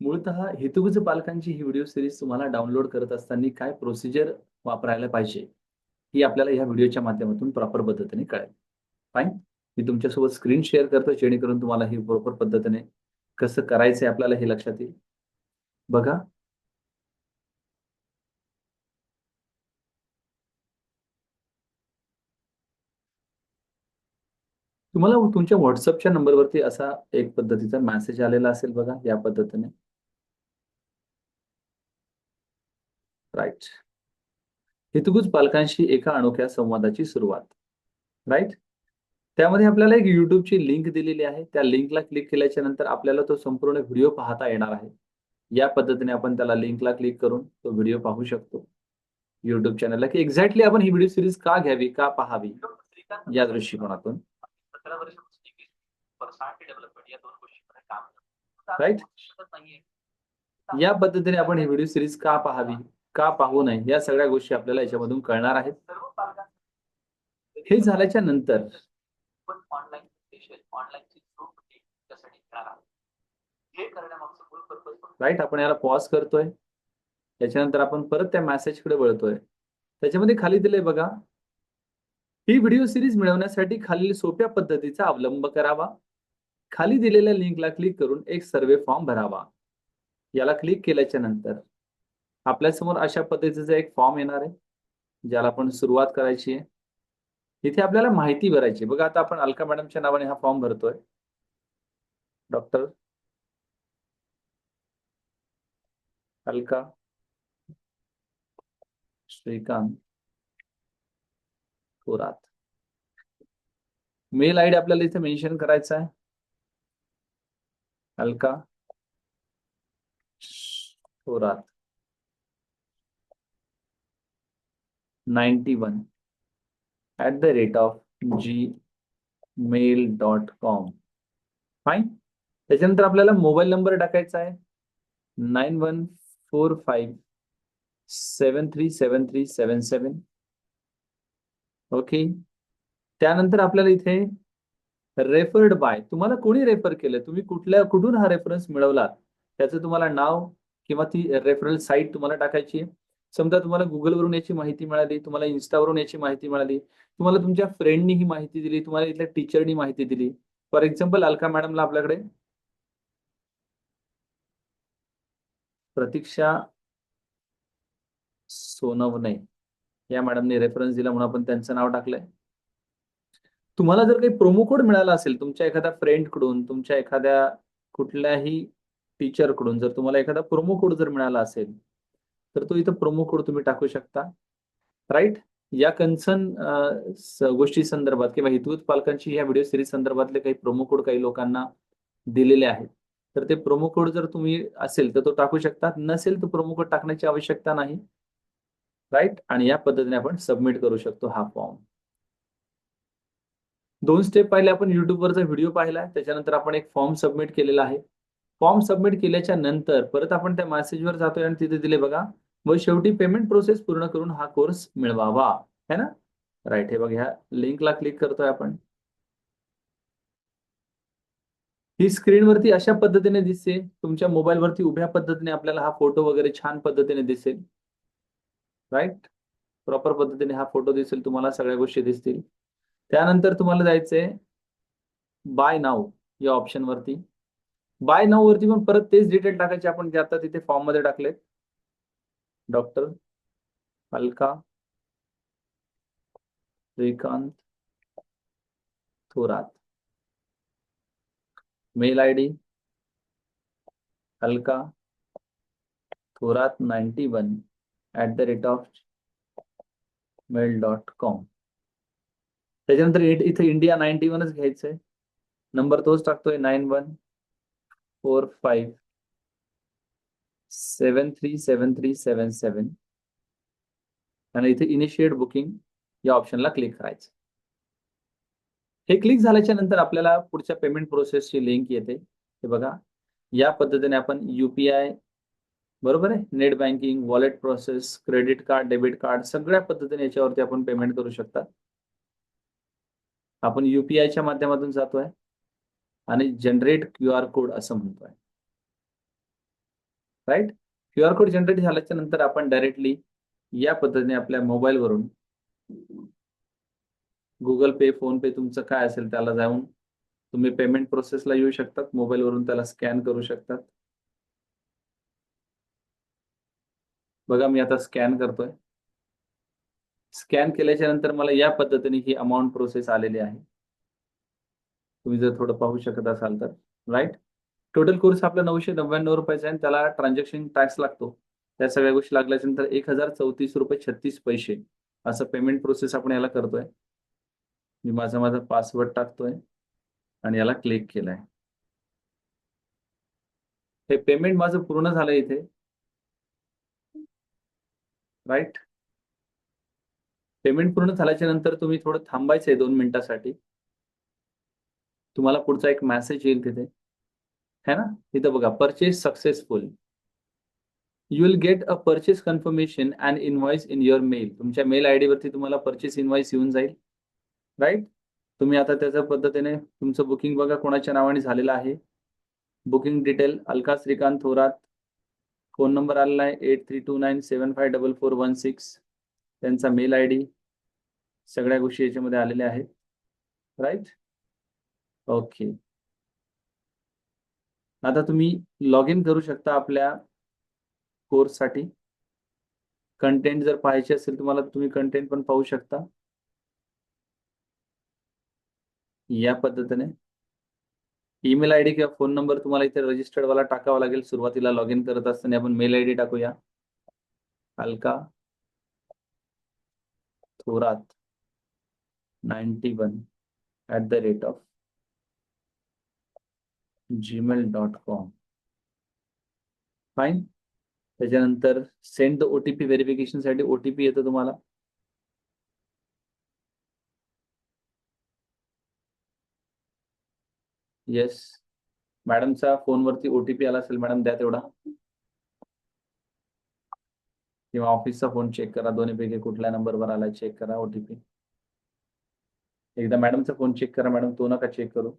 मूळतः हेतुगुज पालकांची ही व्हिडिओ सिरीज तुम्हाला डाउनलोड करत असताना काय प्रोसिजर वापरायला पाहिजे ही आपल्याला या व्हिडिओच्या माध्यमातून प्रॉपर पद्धतीने कळेल. फाईन मी तुमच्यासोबत स्क्रीन शेअर करतो जेणेकरून तुम्हाला ही प्रॉपर पद्धतीने कसं करायचंय आपल्याला हे लक्षात येईल. बघा तुम्हाला तुमच्या व्हॉट्सअपच्या नंबरवरती असा एक पद्धतीचा मेसेज आलेला असेल बघा या पद्धतीने. राईट हेतुगुज पालकांशी एका अनोख्या संवादाची सुरुवात. राईट त्यामध्ये आपल्याला एक युट्यूबची लिंक दिलेली आहे. त्या लिंकला क्लिक केल्याच्यानंतर आपल्याला तो संपूर्ण व्हिडिओ पाहता येणार आहे. या पद्धतीने आपण त्याला लिंकला क्लिक करून तो व्हिडिओ पाहू शकतो. युट्यूब चॅनलला की एक्झॅक्टली आपण ही व्हिडिओ सिरीज का घ्यावी का पाहावी या दृष्टिकोनातून. राईट या पद्धतीने आपण ही व्हिडिओ सिरीज का पाहावी का पाहू नये या सगळ्या गोष्टी आपल्याला याच्यामधून कळणार आहेत. हे झाल्याच्यानंतर राईट आपण याला पॉज करतोय. त्याच्यानंतर आपण परत त्या मेसेजकडे वळतोय. त्याच्यामध्ये खाली दिलंय बघा ही व्हिडिओ सिरीज मिळवण्यासाठी खालील सोप्या पद्धतीचा अवलंब करावा. खाली दिलेल्या लिंकला क्लिक करून एक सर्वे फॉर्म भरावा. याला क्लिक केल्याच्यानंतर आपल्यासमोर अशा पद्धतीचा एक फॉर्म येणार आहे ज्याला आपण सुरुवात करायची आहे. इथे आपल्याला माहिती भरायची बघा आता आपण अलका मॅडमच्या नावाने हा फॉर्म भरतोय. Doctor Alka Shrikant. Thorat mail I D आपल्याला इथे मेन्शन करायचा आहे. Alka. Thorat ninety one. At the rate of G mail dot com fine त्याच्यानंतर आपल्याला मोबाईल नंबर टाकायचा आहे. Nine one four five seven three seven three seven seven. Okay. त्यानंतर आपल्याला इथे रेफर्ड बाय तुम्हाला कोणी रेफर केलं? तुम्ही कुठल्या कुठून हा रेफरन्स मिळवला? त्याचं तुम्हाला नाव किंवा ती रेफरल साईट तुम्हाला टाकायची आहे. समजा तुम्हाला गुगलवरून याची माहिती मिळाली तुम्हाला इन्स्टावरून याची माहिती मिळाली तुम्हाला तुमच्या फ्रेंडनी ही माहिती दिली तुम्हाला इथल्या टीचरनी माहिती दिली. फॉर एक्झाम्पल अलका मॅडमला आपल्याकडे प्रतीक्षा सोनवणे. या मॅडमने रेफरन्स दिला म्हणून आपण त्यांचं नाव टाकलंय. तुम्हाला जर काही प्रोमो कोड मिळाला असेल तुमच्या एखाद्या फ्रेंडकडून तुमच्या एखाद्या कुठल्याही टीचरकडून जर तुम्हाला एखादा प्रोमो कोड जर मिळाला असेल तर तो इथं प्रोमो कोड तुम्ही टाकू शकता. राईट या कन्सर्न गोष्टी संदर्भात किंवा हितूत पालकांची या व्हिडिओ सिरीज संदर्भातले काही प्रोमो कोड काही लोकांना दिलेले आहेत. तर ते प्रोमो कोड जर तुम्ही असेल तर तो टाकू शकता. नसेल तर प्रोमो कोड टाकण्याची आवश्यकता नाही. राईट? आणि या पद्धतीने आपण सबमिट करू शकतो हा फॉर्म. दोन स्टेप पाहिले आपण युट्यूबवरचा व्हिडिओ पाहिला. त्याच्यानंतर आपण एक फॉर्म सबमिट केलेला आहे. फॉर्म सबमिट केल्याच्यानंतर परत आपण त्या मेसेजवर जातोय आणि तिथे दिले बघा व शेवटी पेमेंट प्रोसेस पूर्ण करून हा कोर्स मिळवावा. है ना? राईट हे बघा ह्या लिंकला क्लिक करतोय आपण. ही स्क्रीनवरती अशा पद्धतीने दिसते तुमच्या मोबाईलवरती उभ्या पद्धतीने आपल्याला हा फोटो वगैरे छान पद्धतीने दिसेल. राईट प्रॉपर पद्धतीने हा फोटो दिसेल तुम्हाला सगळ्या गोष्टी दिसतील. त्यानंतर तुम्हाला जायचंय बाय नाव या ऑप्शन वरती. बाय नाव वरती पण परत तेच डिटेल टाकायचे आपण जे आता तिथे फॉर्ममध्ये टाकलेत. Doctor Alka Shrikant Thorat. Mail I D Alka Thorat ninety one at the rate of mail dot com त्याच्यानंतर इथे इंडिया नाईन्टी वनच घ्यायचंय. नंबर तोच टाकतोय nine one four five seven three seven three seven seven आणि इथे initiate booking या ऑप्शनला click करायचं. हे क्लिक झाल्याच्यानंतर आपल्याला पुढच्या पेमेंट प्रोसेसची लिंक येते. हे बघा या पद्धतीने आपण युपीआय बरोबर आहे? Net banking wallet process credit card debit card सगळ्या पद्धतीने याच्यावरती आपण पेमेंट करू शकता. आपण युपीआयच्या माध्यमातून जातोय आणि जनरेट क्यू आर कोड असं म्हणतोय. Right Q R code generate झाल्याच्यानंतर आपण डायरेक्टली या पद्धतीने आपल्या मोबाईलवरून गुगल पे फोन पे तुमचं काय असेल त्याला जाऊन तुम्ही पेमेंट प्रोसेसला येऊ शकतात. मोबाईलवरून त्याला स्कॅन करू शकतात. बघा मी आता स्कॅन करतोय. स्कॅन केल्याच्यानंतर मला या पद्धतीने ही अमाऊंट प्रोसेस आलेली आहे. तुम्ही जर थोडं पाहू शकत असाल तर राईट टोटल कोर्स आपला नऊशे नव्याण्णव रुपयाचा आहे त्याला ट्रान्झॅक्शन टॅक्स लागतो. त्या सगळ्या गोष्टी लागल्याच्या नंतर एक हजार चौतीस रुपये छत्तीस पैसे असं पेमेंट प्रोसेस आपण याला करतोय. मी माझा माझा पासवर्ड टाकतोय आणि याला क्लिक केलाय. हे पेमेंट माझं पूर्ण झालं इथे. राईट पेमेंट पूर्ण झाल्याच्यानंतर तुम्ही थोडं थांबायचं आहे दोन मिनिटासाठी. तुम्हाला पुढचा एक मेसेज येईल तिथे. है ना? तिथं बघा purchase successful you will get a purchase confirmation and invoice in your mail तुमच्या मेल आय वरती तुम्हाला परचेस इनव्हॉइस येऊन जाईल. राईट तुम्ही आता त्याच्या पद्धतीने तुमचं बुकिंग बघा कोणाच्या नावाने झालेलं आहे. Booking detail Alka Shrikant Thorat phone number आलेला आहे eight three two nine seven five double four one six त्यांचा मेल आय डी सगळ्या गोष्टी याच्यामध्ये आलेल्या आहेत. राईट ओके आता तुम्ही लॉग इन करू शकता आपल्या कोर्ससाठी कंटेंट जर पाहायचे असेल तुम्हाला तुम्ही कंटेंट पण पाहू शकता. या पद्धतीने. ईमेल आयडी किंवा फोन नंबर तुम्हाला इथे रजिस्टर्ड वाला टाकावा लागेल. सुरुवातीला लॉग इन करत असताना आपण मेल आयडी टाकूया. Alka Thorat. Ninety one at the rate of Gmail dot com fine त्याच्यानंतर सेंड द ओटीपी व्हेरिफिकेशनसाठी ओटीपी येतो तुम्हाला. येस मॅडमचा फोनवरती ओटीपी आला असेल मॅडम द्या तेवढा. किंवा ऑफिसचा फोन चेक करा दोन्हीपैकी कुठल्या नंबरवर आला चेक करा ओटीपी एकदा मॅडमचा फोन चेक करा मॅडम तो नका चेक करू.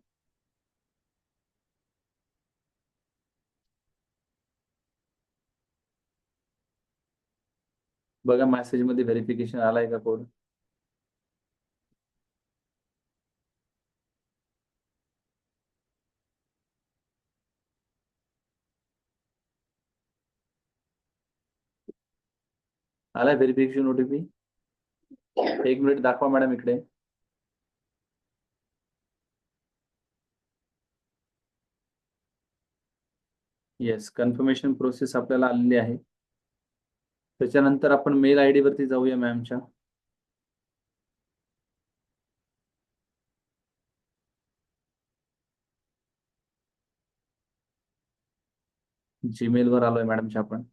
बघा मेसेजमध्ये व्हेरिफिकेशन आलाय का कोड आलाय व्हेरिफिकेशन ओटीपी एक मिनिट दाखवा मॅडम इकडे. येस कन्फर्मेशन प्रोसेस आपल्याला आलेली आहे. त्याच्यानंतर आपण मेल आय डी वरती जाऊया मॅमच्या जीमेल वर आलोय मॅडमच्या आपण.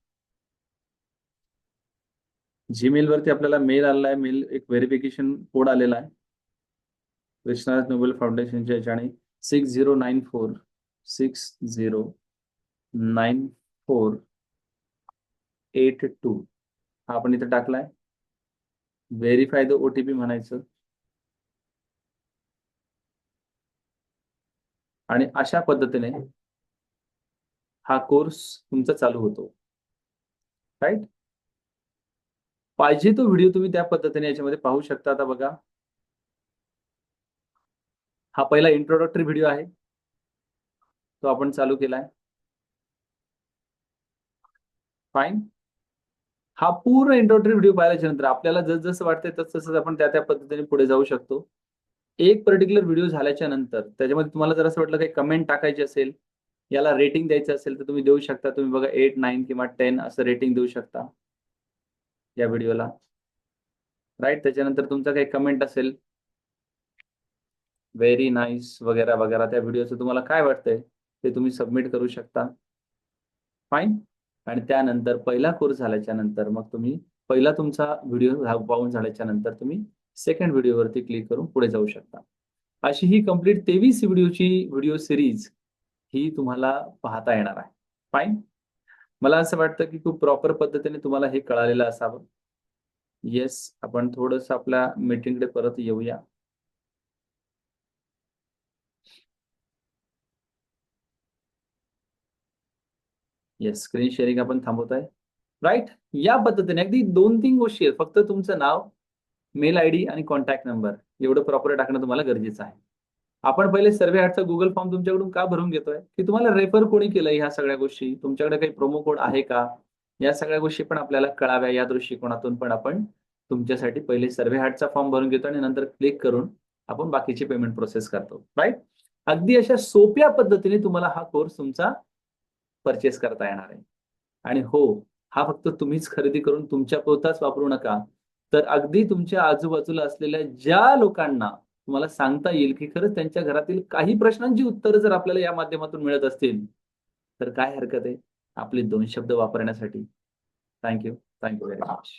जीमेल वरती आपल्याला मेल आलेला आहे. मेल एक व्हेरिफिकेशन कोड आलेला आहे. कृष्णाज नोबेल फाउंडेशनच्या याच्याने six zero nine four six zero nine four eight two हा आपण इथे टाकलाय. व्हेरीफाय द ओटीपी म्हणायचं. आणि अशा पद्धतीने हा कोर्स तुमचा चालू होतो. राईट पाहिजे तो व्हिडिओ तुम्ही त्या पद्धतीने याच्यामध्ये पाहू शकता. आता बघा. हा पहिला इंट्रोडक्टरी व्हिडिओ आहे. तो आपण चालू केलाय. फाईन हा पूर्ण इंट्रोडक्टरी व्हिडिओ पाहिल्याच्या नंतर आपल्याला जस जसं वाटतंय तस तसंच आपण त्या त्या पद्धतीने पुढे जाऊ शकतो. एक पर्टिक्युलर व्हिडिओ झाल्याच्यानंतर त्याच्यामध्ये तुम्हाला जर असं वाटलं काही कमेंट टाकायची असेल याला रेटिंग द्यायचं असेल तर तुम्ही देऊ शकता. तुम्ही बघा एट नाईन किंवा टेन असं रेटिंग देऊ शकता. या व्हिडिओला. राईट त्याच्यानंतर तुमचा काही कमेंट असेल? व्हेरी नाईस वगैरे वगैरे. त्या व्हिडिओचं तुम्हाला काय वाटतंय? ते तुम्ही सबमिट करू शकता. फाईन आणि त्यानंतर पहिला कोर्स झाल्याच्यानंतर मग तुम्ही पहिला तुमचा व्हिडिओ पाहून झाल्याच्यानंतर तुम्ही सेकंड व्हिडिओवरती क्लिक करून पुढे जाऊ शकता. अशी ही कंप्लीट तेवीस व्हिडिओची व्हिडिओ सिरीज ही तुम्हाला पाहता येणार आहे. फाईन मला असं वाटतं की खूप प्रॉपर पद्धतीने तुम्हाला हे कळालेलं असावं. येस आपण थोडस आपल्या मीटिंगकडे परत येऊया. येस स्क्रीन शेअरिंग आपण थांबवत आहे. राईट या पद्धतीने अगदी दोन तीन गोष्टी आहेत. फक्त तुमचं नाव मेल आयडी आणि कॉन्टॅक्ट नंबर एवढं प्रॉपर टाकणं तुम्हाला गरजेचं आहे. आपण पहिले सर्वे हार्टचा गुगल फॉर्म तुमच्याकडून का भरून घेतोय? की तुम्हाला रेफर कोणी केलं ह्या सगळ्या गोष्टी? तुमच्याकडे काही प्रोमो कोड आहे का? या सगळ्या गोष्टी पण आपल्याला कळाव्या या दृष्टिकोनातून पण आपण तुमच्यासाठी पहिले सर्वे हार्टचा फॉर्म भरून घेतो आणि नंतर क्लिक करून आपण बाकीची पेमेंट प्रोसेस करतो. राईट अगदी अशा सोप्या पद्धतीने तुम्हाला हा कोर्स तुमचा परचेस करता येणार आहे. आणि हो हा फक्त तुम्हीच खरेदी करून तुमच्या पोताच वापरू नका. तर अगदी तुमच्या आजूबाजूला असलेल्या ज्या लोकांना तुम्हाला सांगता येईल की खरंच त्यांच्या घरातील काही प्रश्नांची उत्तरं जर आपल्याला या माध्यमातून मिळत असतील तर काय हरकत आहे? आपले दोन शब्द वापरण्यासाठी. Thank you thank you very much